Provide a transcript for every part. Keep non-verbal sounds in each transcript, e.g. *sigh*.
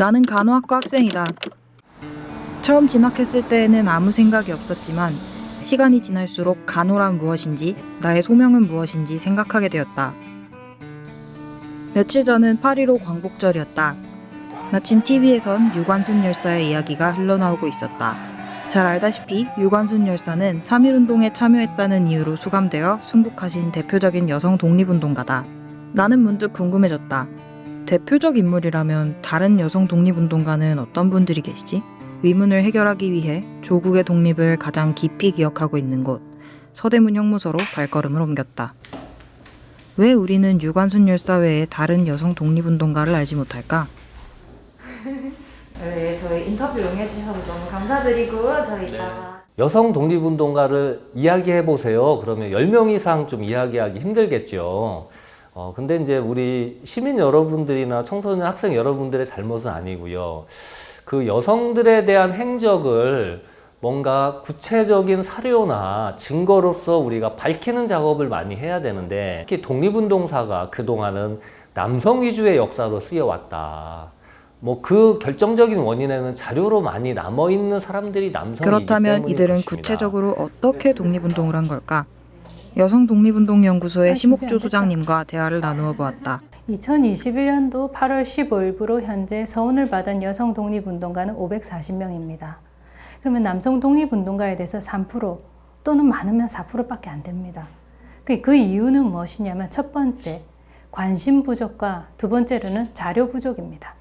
나는 간호학과 학생이다. 처음 진학했을 때에는 아무 생각이 없었지만 시간이 지날수록 간호란 무엇인지 나의 소명은 무엇인지 생각하게 되었다. 며칠 전은 8.15 광복절이었다. 마침 TV에선 유관순 열사의 이야기가 흘러나오고 있었다. 잘 알다시피 유관순 열사는 3.1운동에 참여했다는 이유로 수감되어 순국하신 대표적인 여성 독립운동가다. 나는 문득 궁금해졌다. 대표적 인물이라면 다른 여성 독립운동가는 어떤 분들이 계시지? 위문을 해결하기 위해 조국의 독립을 가장 깊이 기억하고 있는 곳 서대문 형무소로 발걸음을 옮겼다. 왜 우리는 유관순 열사 외에 다른 여성 독립운동가를 알지 못할까? *laughs* 네, 저희 인터뷰 응해주셔서 너무 감사드리고 저희 네. 이따가 여성 독립운동가를 이야기해 보세요. 그러면 10명 이상 좀 이야기하기 힘들겠죠. 어, 근데 이제 우리 시민 여러분들이나 청소년 학생 여러분들의 잘못은 아니고요. 그 여성들에 대한 행적을 뭔가 구체적인 사료나 증거로서 우리가 밝히는 작업을 많이 해야 되는데 특히 독립운동사가 그동안은 남성 위주의 역사로 쓰여왔다. 뭐 그 결정적인 원인에는 자료로 많이 남아 있는 사람들이 남성이기 그렇다면 이들은 것입니다. 구체적으로 어떻게 독립운동을 한 걸까? 여성 독립운동연구소의 아, 됐다. 소장님과 대화를 나누어 보았다. 2021년도 8월 15일부로 현재 서훈을 받은 여성 독립운동가는 540명입니다. 그러면 남성 독립운동가에 대해서 3% 또는 많으면 4%밖에 안 됩니다. 그- 그 이유는 무엇이냐면 첫 번째, 관심 부족과 두 번째로는 자료 부족입니다.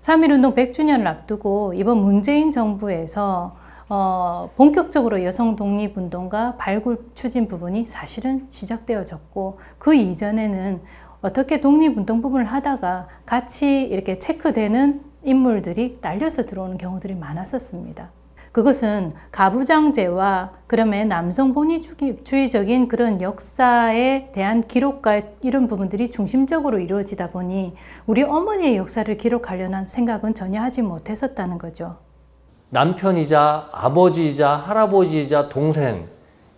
3.1운동 100주년을 앞두고 이번 문재인 정부에서 어, 본격적으로 여성 독립운동가 발굴 추진 부분이 사실은 시작되어졌고 그 이전에는 어떻게 독립운동 부분을 하다가 같이 이렇게 체크되는 인물들이 날려서 들어오는 경우들이 많았었습니다. 그것은 가부장제와 그러면 남성 본위주의적인 그런 역사에 대한 기록과 이런 부분들이 중심적으로 이루어지다 보니 우리 어머니의 역사를 기록하려는 생각은 전혀 하지 못했었다는 거죠. 남편이자 아버지이자 할아버지이자 동생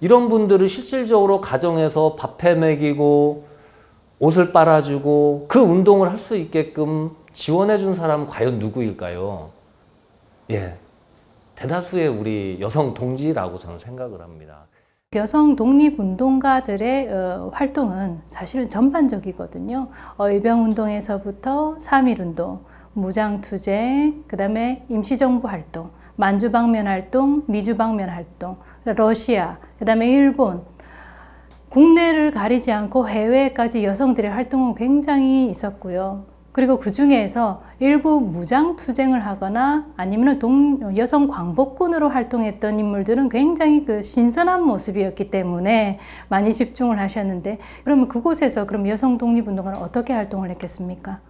이런 분들을 실질적으로 가정에서 밥해 먹이고 옷을 빨아주고 그 운동을 할 수 있게끔 지원해 준 사람은 과연 누구일까요? 예. 대다수의 우리 여성 동지라고 저는 생각을 합니다. 여성 독립운동가들의 어, 활동은 사실은 전반적이거든요. 의병운동에서부터 3.1운동, 무장투쟁, 그 다음에 임시정부 활동, 만주방면 활동, 미주방면 활동, 러시아, 그 다음에 일본, 국내를 가리지 않고 해외까지 여성들의 활동은 굉장히 있었고요. 그리고 그 중에서 일부 무장 투쟁을 하거나 아니면 동, 여성 광복군으로 활동했던 인물들은 굉장히 그 신선한 모습이었기 때문에 많이 집중을 하셨는데 그러면 그곳에서 그럼 여성 독립운동가는 어떻게 활동을 했겠습니까?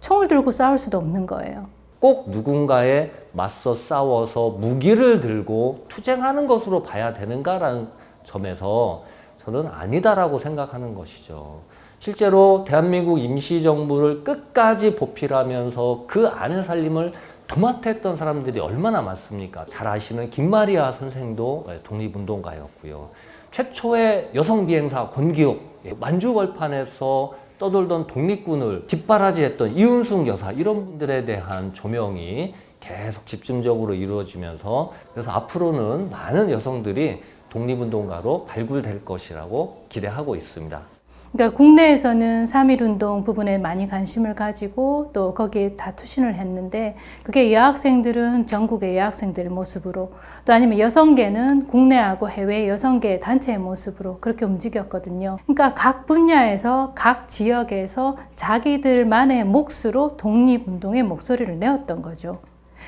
총을 들고 싸울 수도 없는 거예요. 꼭 누군가에 맞서 싸워서 무기를 들고 투쟁하는 것으로 봐야 되는가라는 점에서 저는 아니다라고 생각하는 것이죠. 실제로 대한민국 임시정부를 끝까지 보필하면서 그 안에 살림을 도맡았던 사람들이 얼마나 많습니까? 잘 아시는 김마리아 선생도 독립운동가였고요. 최초의 여성 비행사 권기옥, 예, 만주벌판에서 떠돌던 독립군을 뒷바라지했던 이윤숙 여사 이런 분들에 대한 조명이 계속 집중적으로 이루어지면서 그래서 앞으로는 많은 여성들이 독립운동가로 발굴될 것이라고 기대하고 있습니다. 그러니까 국내에서는 3.1운동 부분에 많이 관심을 가지고 또 거기에 다 투신을 했는데 그게 여학생들은 전국의 여학생들의 모습으로 또 아니면 여성계는 국내하고 해외 여성계 단체의 모습으로 그렇게 움직였거든요. 그러니까 각 분야에서 각 지역에서 자기들만의 몫으로 독립운동의 목소리를 내었던 거죠.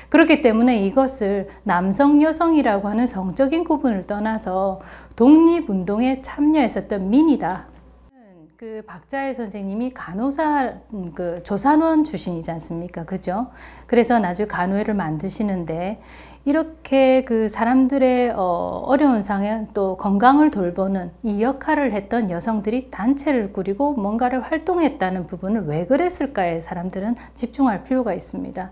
그렇기 때문에 이것을 남성, 여성이라고 하는 성적인 구분을 떠나서 독립운동에 참여했었던 민이다. 그 박자혜 선생님이 간호사 음, 그 조산원 출신이지 않습니까? 그죠? 그래서 나중에 간호회를 만드시는데 이렇게 그 사람들의 어, 어려운 상황 또 건강을 돌보는 이 역할을 했던 여성들이 단체를 꾸리고 뭔가를 활동했다는 부분을 왜 그랬을까에 사람들은 집중할 필요가 있습니다.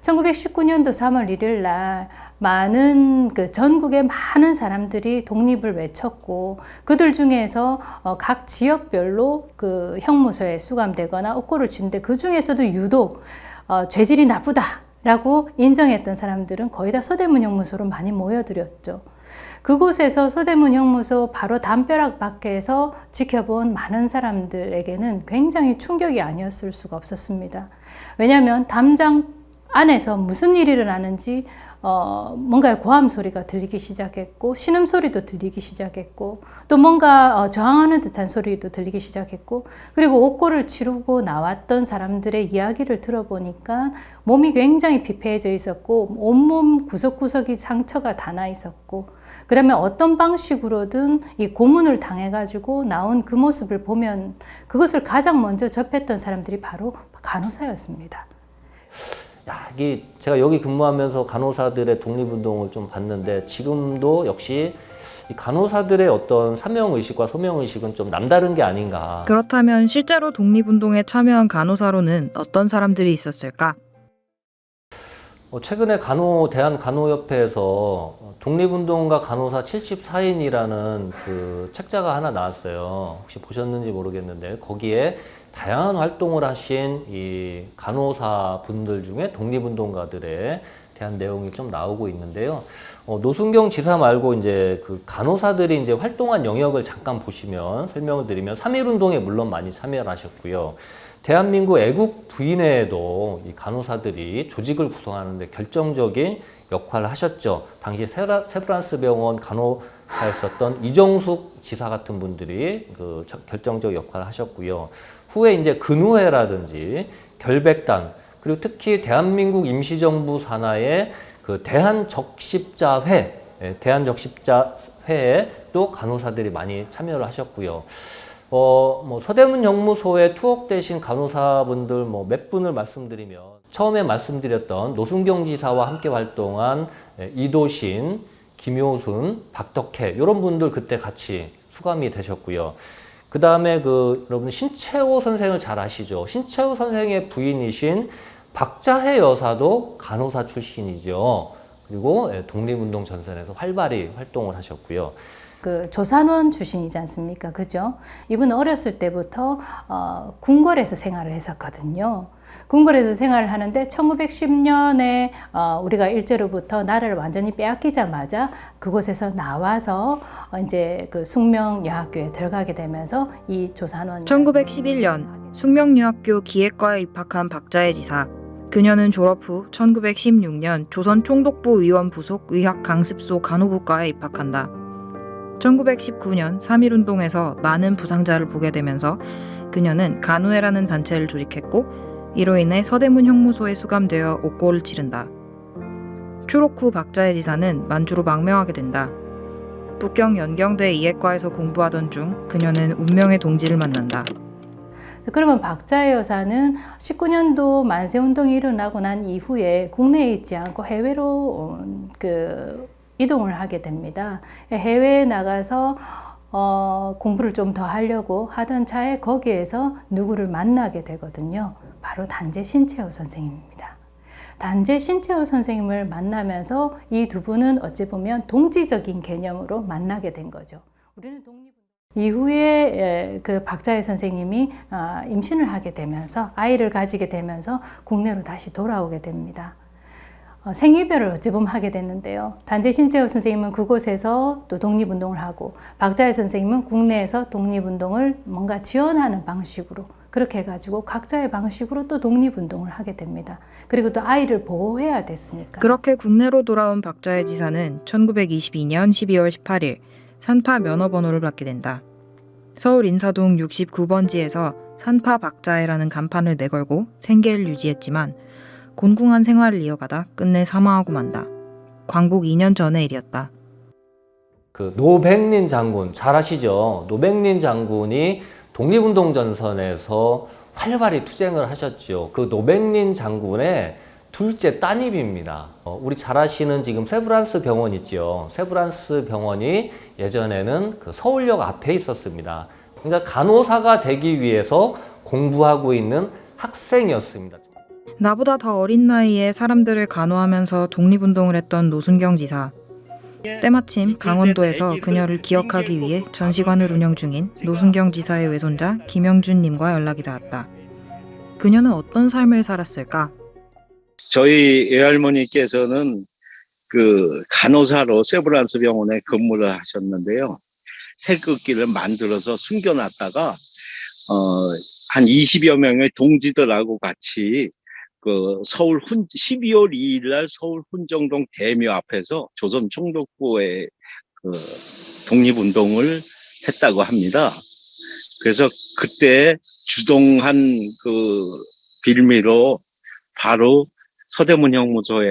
1919년도 3월 1일 날 많은 그 전국의 많은 사람들이 독립을 외쳤고 그들 중에서 어, 각 지역별로 그 형무소에 수감되거나 옥고를 치는데 그 중에서도 유독 어, 죄질이 나쁘다 라고 인정했던 사람들은 거의 다 서대문 형무소로 많이 모여들었죠. 그곳에서 서대문 형무소 바로 담벼락 밖에서 지켜본 많은 사람들에게는 굉장히 충격이 아니었을 수가 없었습니다. 왜냐하면 담장 안에서 무슨 일이 일어나는지 어, 뭔가 고함 소리가 들리기 시작했고 신음 소리도 들리기 시작했고 또 뭔가 어, 저항하는 듯한 소리도 들리기 시작했고 그리고 옥고를 치르고 나왔던 사람들의 이야기를 들어보니까 몸이 굉장히 피폐해져 있었고 온몸 구석구석이 상처가 다 나 있었고 그러면 어떤 방식으로든 이 고문을 당해가지고 나온 그 모습을 보면 그것을 가장 먼저 접했던 사람들이 바로 간호사였습니다. 야, 이게 제가 여기 근무하면서 간호사들의 독립운동을 좀 봤는데 지금도 역시 이 간호사들의 어떤 사명의식과 소명의식은 좀 남다른 게 아닌가. 그렇다면 실제로 독립운동에 참여한 간호사로는 어떤 사람들이 있었을까? 어, 최근에 간호 대한 간호협회에서 독립운동가 간호사 74인이라는 그 책자가 하나 나왔어요. 혹시 보셨는지 모르겠는데 거기에 다양한 활동을 하신 이 간호사 분들 중에 독립운동가들에 대한 내용이 좀 나오고 있는데요. 어, 노순경 지사 말고 이제 그 간호사들이 이제 활동한 영역을 잠깐 보시면 설명을 드리면 3.1운동에 물론 많이 참여를 하셨고요. 대한민국 애국 부인회에도 이 간호사들이 조직을 구성하는데 결정적인 역할을 하셨죠. 당시 세라, 세브란스 병원 간호사였었던 이정숙 지사 같은 분들이 그 저- 결정적 역할을 하셨고요. 후에 이제 근우회라든지 결백단 그리고 특히 대한민국 임시정부 산하의 그 대한적십자회, 예, 대한적십자회에 또 간호사들이 많이 참여를 하셨고요. 어, 뭐 서대문 형무소에 투옥되신 간호사분들 뭐 몇 분을 말씀드리면 처음에 말씀드렸던 노순경 지사와 함께 활동한 예, 이도신, 김효순, 박덕혜 이런 분들 그때 같이 수감이 되셨고요. 그 다음에 그 여러분 신채호 선생을 잘 아시죠? 신채호 선생의 부인이신 박자혜 여사도 간호사 출신이죠. 그리고 예, 독립운동 전선에서 활발히 활동을 하셨고요. 그 조산원 출신이지 않습니까? 그죠? 이분은 어렸을 때부터 어, 궁궐에서 생활을 했었거든요. 궁궐에서 생활을 하는데 1910년에 어, 우리가 일제로부터 나라를 완전히 빼앗기자마자 그곳에서 나와서 어, 이제 그 숙명여학교에 들어가게 되면서 이 조산원 1911년 숙명여학교 기획과에 입학한 박자혜 지사. 그녀는 졸업 후 1916년 조선 총독부 의원 부속 의학 강습소 간호부과에 입학한다. 1919년 3.1운동에서 많은 부상자를 보게 되면서 그녀는 간우회라는 단체를 조직했고 이로 인해 서대문 형무소에 수감되어 옥고를 치른다. 추록 후 박자혜 지사는 만주로 망명하게 된다. 북경 연경대 이해과에서 공부하던 중 그녀는 운명의 동지를 만난다. 그러면 박자혜 여사는 19년도 만세 운동이 일어나고 난 이후에 국내에 있지 않고 해외로 어, 그 이동을 하게 됩니다. 해외에 나가서 어, 공부를 좀 더 하려고 하던 차에 거기에서 누구를 만나게 되거든요. 바로 단재 신채호 선생님입니다. 단재 신채호 선생님을 만나면서 이 두 분은 어찌 보면 동지적인 개념으로 만나게 된 거죠. 우리는 독립 이후에 에, 그 박자혜 선생님이 아, 임신을 하게 되면서 아이를 가지게 되면서 국내로 다시 돌아오게 됩니다. 어, 생이별을 어찌 보면 하게 됐는데요. 단재 신재호 선생님은 그곳에서 또 독립운동을 하고 박자혜 선생님은 국내에서 독립운동을 뭔가 지원하는 방식으로 그렇게 해가지고 각자의 방식으로 또 독립운동을 하게 됩니다. 그리고 또 아이를 보호해야 됐으니까. 그렇게 국내로 돌아온 박자혜 지사는 1922년 12월 18일 산파 면허번호를 받게 된다. 서울 인사동 69번지에서 산파 박자혜라는 간판을 내걸고 생계를 유지했지만 곤궁한 생활을 이어가다 끝내 사망하고 만다. 광복 2년 전의 일이었다. 그 노백린 장군 잘 아시죠? 노백린 장군이 독립운동 전선에서 활발히 투쟁을 하셨죠. 그 노백린 장군의 둘째 따님입니다. 어, 우리 잘 아시는 지금 세브란스 병원 있죠. 세브란스 병원이 예전에는 그 서울역 앞에 있었습니다. 그러니까 간호사가 되기 위해서 공부하고 있는 학생이었습니다. 나보다 더 어린 나이에 사람들을 간호하면서 독립운동을 했던 노순경 지사. 때마침 강원도에서 그녀를 기억하기 위해 전시관을 운영 중인 노순경 지사의 외손자 김영준님과 연락이 닿았다. 그녀는 어떤 삶을 살았을까? 저희 외할머니께서는 그 간호사로 세브란스 병원에 근무를 하셨는데요. 태극기를 만들어서 숨겨놨다가 어, 한 20여 명의 동지들하고 같이 그 서울 훈 12월 2일 날 서울 훈정동 대묘 앞에서 조선 총독부의 그 독립운동을 했다고 합니다. 그래서 그때 주동한 그 빌미로 바로 서대문 형무소에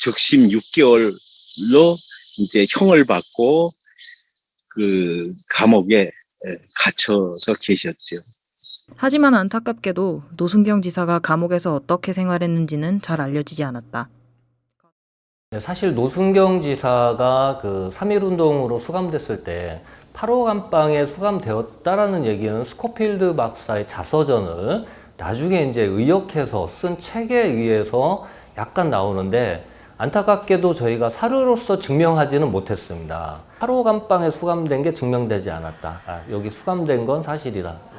즉심 6개월로 이제 형을 받고 그 감옥에 에, 갇혀서 계셨죠. 하지만 안타깝게도 노순경 지사가 감옥에서 어떻게 생활했는지는 잘 알려지지 않았다. 네, 사실 노순경 지사가 그 3.1운동으로 수감됐을 때 8호 감방에 수감되었다라는 얘기는 스코필드 박사의 자서전을 나중에 이제 의역해서 쓴 책에 의해서 약간 나오는데 안타깝게도 저희가 사료로서 증명하지는 못했습니다. 8호 감방에 수감된 게 증명되지 않았다. 아, 여기 수감된 건 사실이다.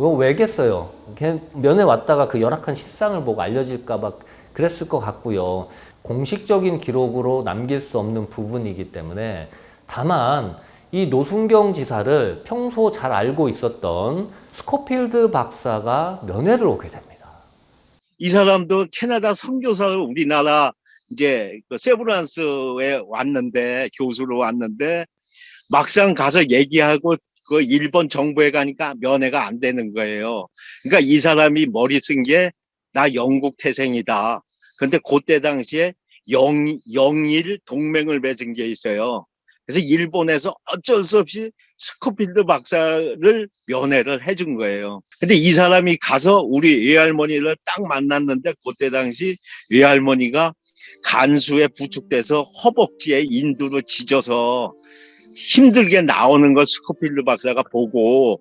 이거 왜겠어요? 걔 면회 왔다가 그 열악한 실상을 보고 알려질까봐 그랬을 것 같고요. 공식적인 기록으로 남길 수 없는 부분이기 때문에 다만 이 노순경 지사를 평소 잘 알고 있었던 스코필드 박사가 면회를 오게 됩니다. 이 사람도 캐나다 선교사로 우리나라 이제 그 세브란스에 왔는데 교수로 왔는데 막상 가서 얘기하고 그 일본 정부에 가니까 면회가 안 되는 거예요. 그러니까 이 사람이 머리 쓴 게 나 영국 태생이다. 근데 그때 당시에 영, 영일 동맹을 맺은 게 있어요. 그래서 일본에서 어쩔 수 없이 스코필드 박사를 면회를 해준 거예요. 근데 이 사람이 가서 우리 외할머니를 딱 만났는데 그때 당시 외할머니가 간수에 부축돼서 허벅지에 인두로 찢어서 힘들게 나오는 걸 스코필드 박사가 보고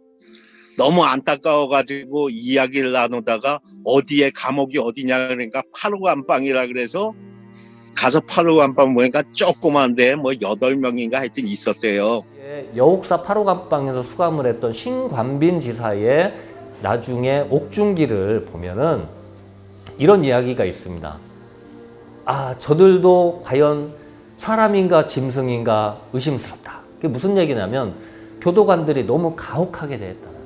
너무 안타까워가지고 이야기를 나누다가 어디에 감옥이 어디냐 그러니까 파루간방이라 그래서 가서 파루간방 보니까 조그만데 뭐 여덟 명인가 하여튼 있었대요. 여옥사 8호 감방에서 수감을 했던 신관빈 지사의 나중에 옥중기를 보면은 이런 이야기가 있습니다. 아, 저들도 과연 사람인가 짐승인가 의심스럽다. 그게 무슨 얘기냐면 교도관들이 너무 가혹하게 대했다는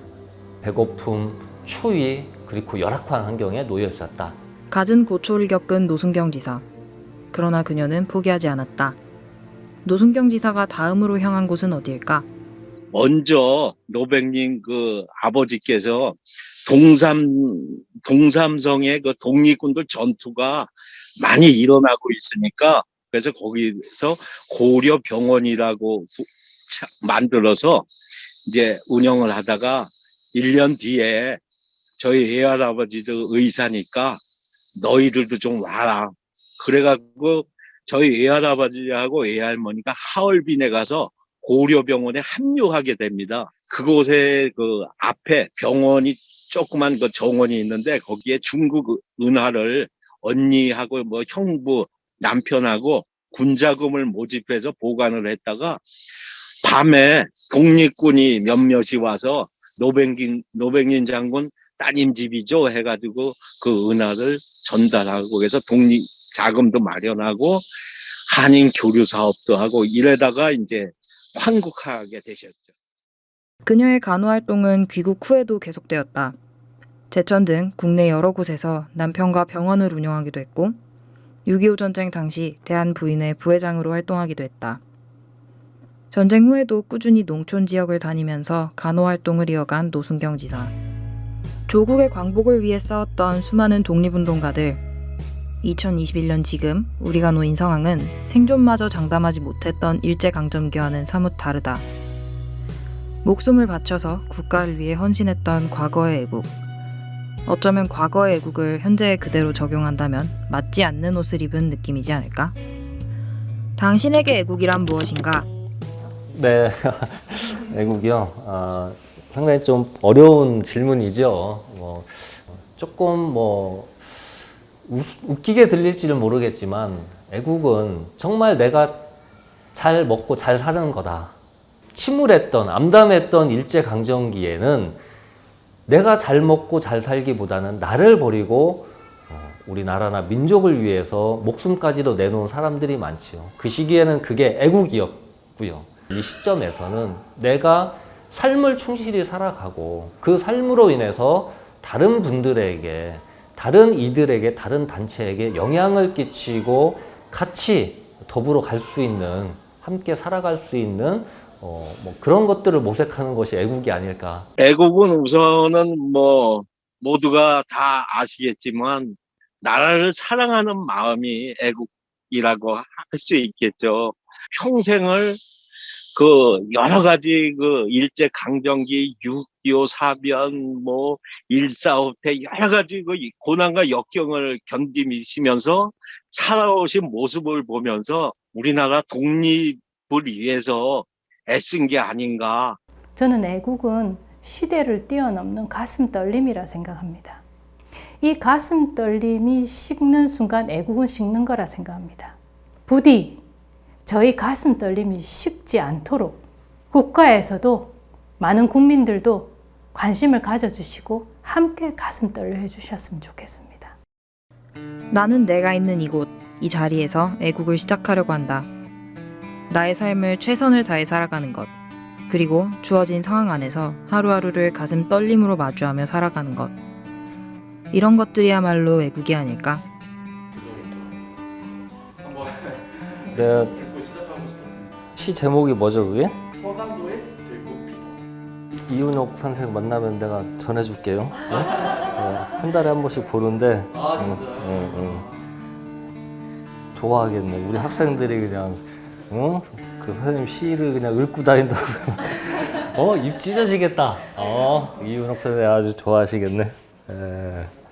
배고픔, 추위, 그리고 열악한 환경에 놓여 있었다. 갖은 고초를 겪은 노순경 지사. 그러나 그녀는 포기하지 않았다. 노순경 지사가 다음으로 향한 곳은 어디일까? 먼저 노백님 그 아버지께서 동삼 동삼성의 그 독립군들 전투가 많이 일어나고 있으니까 그래서 거기서 고려 병원이라고 만들어서 이제 운영을 하다가 1년 뒤에 저희 외할아버지도 의사니까 너희들도 좀 와라. 그래갖고 저희 외할아버지하고 외할머니가 하얼빈에 가서 고려병원에 합류하게 됩니다. 그곳에 그 앞에 병원이 조그만 그 정원이 있는데 거기에 중국 은화를 언니하고 뭐 형부 남편하고 군자금을 모집해서 보관을 했다가 밤에 독립군이 몇몇이 와서 노백인 노백인 장군 따님 집이죠 해가지고 그 은화를 전달하고 해서 독립 자금도 마련하고 한인 교류 사업도 하고 이러다가 이제 환국하게 되셨죠. 그녀의 간호 활동은 귀국 후에도 계속되었다. 제천 등 국내 여러 곳에서 남편과 병원을 운영하기도 했고 6.25 전쟁 당시 대한 부인회 부회장으로 활동하기도 했다. 전쟁 후에도 꾸준히 농촌 지역을 다니면서 간호 활동을 이어간 노순경 지사. 조국의 광복을 위해 싸웠던 수많은 독립운동가들. 2021년 지금 우리가 놓인 상황은 생존마저 장담하지 못했던 일제강점기와는 사뭇 다르다. 목숨을 바쳐서 국가를 위해 헌신했던 과거의 애국. 어쩌면 과거의 애국을 현재에 그대로 적용한다면 맞지 않는 옷을 입은 느낌이지 않을까? 당신에게 애국이란 무엇인가? 네, *laughs* 애국이요. 아, 상당히 좀 어려운 질문이죠. 뭐 조금 뭐 웃, 웃기게 들릴지는 모르겠지만 애국은 정말 내가 잘 먹고 잘 사는 거다. 침울했던 암담했던 일제 강점기에는 내가 잘 먹고 잘 살기보다는 나를 버리고 어, 우리나라나 민족을 위해서 목숨까지도 내놓은 사람들이 많지요. 그 시기에는 그게 애국이었고요. 이 시점에서는 내가 삶을 충실히 살아가고 그 삶으로 인해서 다른 분들에게 다른 이들에게 다른 단체에게 영향을 끼치고 같이 더불어 갈 수 있는 함께 살아갈 수 있는 어, 뭐 그런 것들을 모색하는 것이 애국이 아닐까 애국은 우선은 뭐 모두가 다 아시겠지만 나라를 사랑하는 마음이 애국이라고 할 수 있겠죠. 평생을 그 여러 가지 그 일제 강점기 6.25 사변 뭐 일사후퇴 여러 가지 그 고난과 역경을 견디시면서 살아오신 모습을 보면서 우리나라 독립을 위해서 애쓴 게 아닌가 저는 애국은 시대를 뛰어넘는 가슴 떨림이라 생각합니다. 이 가슴 떨림이 식는 순간 애국은 식는 거라 생각합니다. 부디 저희 가슴 떨림이 식지 않도록 국가에서도 많은 국민들도 관심을 가져주시고 함께 가슴 떨려 해주셨으면 좋겠습니다. 나는 내가 있는 이곳, 이 자리에서 애국을 시작하려고 한다. 나의 삶을 최선을 다해 살아가는 것. 그리고 주어진 상황 안에서 하루하루를 가슴 떨림으로 마주하며 살아가는 것. 이런 것들이야말로 애국이 아닐까? 내가 *laughs* 시 제목이 뭐죠 그게? 서강도의 들꽃빛. 이윤옥 선생 만나면 내가 전해줄게요. 네? 어, 한 달에 한 번씩 보는데 아 응? 응, 응. 좋아하겠네. 우리 학생들이 그냥 어? 그 선생님 시를 그냥 읊고 다닌다고. *laughs* 어, 입 찢어지겠다. 어, 이윤옥 선생 아주 좋아하시겠네. 에.